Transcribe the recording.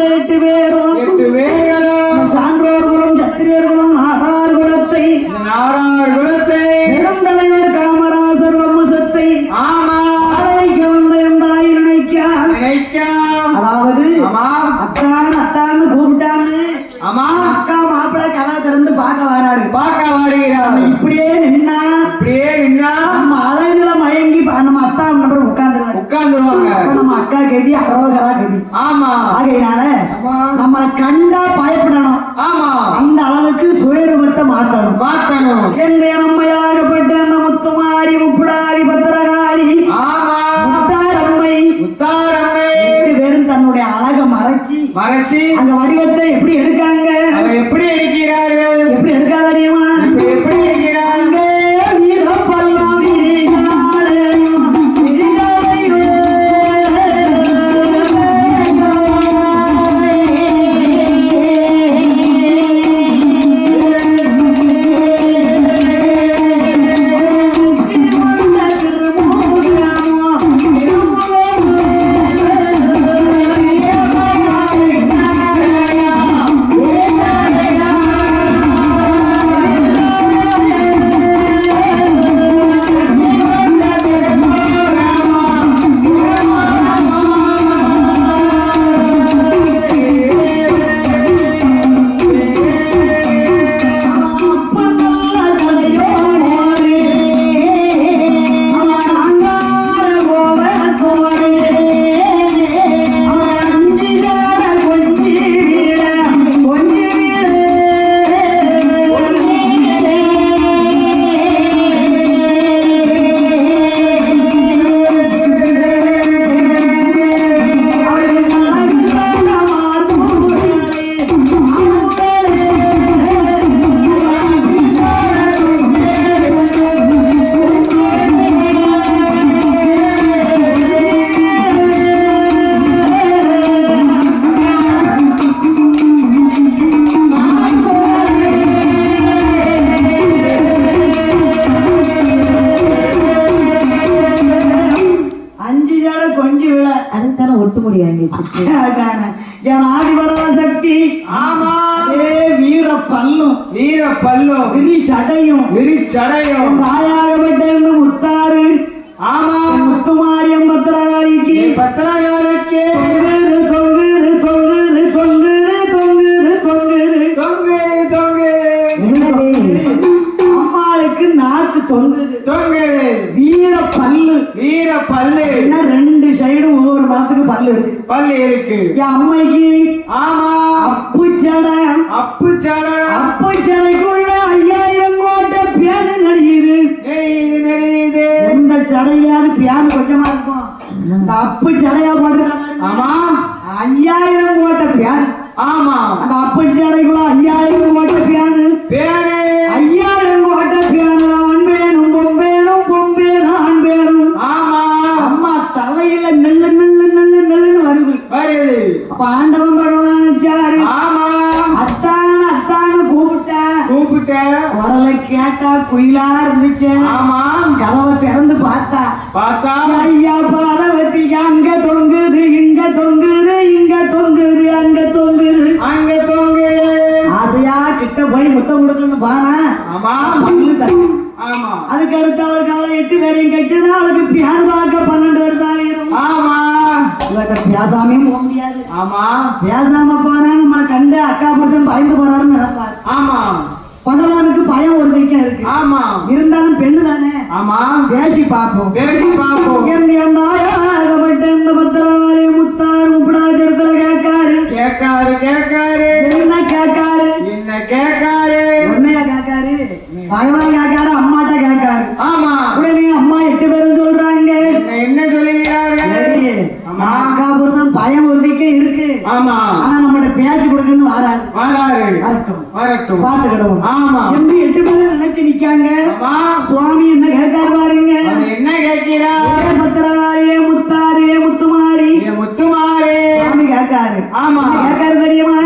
பெத்த எட்டு பேரும் எட்டு பேர்களும் சான்றோர்களும் சத்திரியர்களும் நாடார் குலத்தை நாடார் குலத்தை பெருந்தலைவர் காமராசர் வம்சத்தை அதாவது அத்தான் அத்தான்னு கூப்பிட்டான்னு ஆமா. அக்கா மாப்பிள்ளை கதை திறந்து பார்க்க வராரு. பார்க்க வருகிறார். இப்படியே நின்னா அப்படியே நின்னா நம்ம அழகுல மயங்கி நம்ம அத்தா பண்ற உட்கார்ந்துருவாங்க. நம்ம அக்கா கதி அரோகரா கதி. ஆமா. ஆகையினால நம்ம கண்டா பயப்படணும். ஆமா. அந்த அளவுக்கு சுயரூபத்தை மாற்றணும். மாத்தணும் எங்க நம்மையாகப்பட்ட அந்த முத்துமாரி முப்புடாரி பத்திரகாளி ஆமா. முத்தாரம்மை. பேரும் தன்னுடைய அழகை மறைச்சி மறைச்சி அந்த வடிவத்தை எப்படி எடுக்காங்க? அவ எப்படி எடுக்கிறார்கள்? எப்படி எடுக்காத அதுதானே ஒட்டு முடி வாங்கி வச்சிருக்கு அதானே. என் ஆதிபரா சக்தி? ஆமா. அதே வீர பல்லும் வீர பல்லும் விரி சடையும் விரிச்சடையும் தாயாகப்பட்ட இந்த முத்தாறு ஆமா முத்துமாரியம் பத்திரகாளிக்கு. பத்திரகாலுக்கு பல்லு இருக்கு பல்லு இருக்கு என் அம்மைக்கு ஆமா. அப்பு சடை அப்பு சடை அப்பு சடைக்குள்ள ஐயாயிரம் கோட்டை பேனு நடிக்குது நெளியுது எந்த சடையாவது பியானு கொஞ்சமா இருக்கும். இந்த அப்பு சடையா போட்டுருக்காங்க ஆமா. ஐயாயிரம் கோட்டை பியான் ஆமா. அந்த அப்பு சடைக்குள்ள குரலை கேட்டா குயிலா இருந்துச்சு. ஆமா. கதவை திறந்து பார்த்தா பார்த்தா. ஐயா பார்வதி அங்க தொங்குது இங்க தொங்குது இங்க தொங்குது அங்க தொங்குது. அங்க தொங்கு. ஆசையா கிட்ட போய் முத்தம் கொடுக்கணும்னு பானா ஆமா. அதுக்கு அடுத்து அவளுக்கு அவளை எட்டு பேரையும் கட்டுனா அவளுக்கு பியான் பார்க்க பன்னெண்டு வருஷம் ஆகிரும். ஆமா. இவட்ட பேசாமே போக முடியாது. ஆமா. பேசாம போனா நம்மளை கண்டு அக்கா புருஷன் பயந்து போறாருன்னு நினைப்பாரு. ஆமா. பகவானுக்கு பயம் ஒரு தைக்கம் இருக்கு. ஆமா. இருந்தாலும் பெண்ணு தானே? ஆமா. பேசி பார்ப்போம். பேசி பாப்போம் பத்திரவாளி முத்தார் முப்படாத்திரத்துல கேட்காரு. கேக்காரு கேக்காரு என்ன கேட்காரு? என்ன கேக்காரு உன்னையா கேட்காரு? பகவான் கேட்காரு அம்மாட்ட கேட்காரு. ஆமா. ஆமா. ஆனா நம்மகிட்ட பேச்சு கொடுக்கணும்னு வராது வராரு. வரட்டும். வரட்டும். பார்த்துக்கிடுவோம் ஆமா. எம்பி எட்டு பேரும் நினைச்சு நிக்காங்க. சுவாமி என்ன கேட்காரு பாருங்க. என்ன கேட்கிறார்? ஏ பத்திரகாளியே முத்தாரியே முத்துமாரி முத்துமாரே. சுவாமி கேட்காரு. ஆமா. என்ன கேட்காரு தெரியுமா?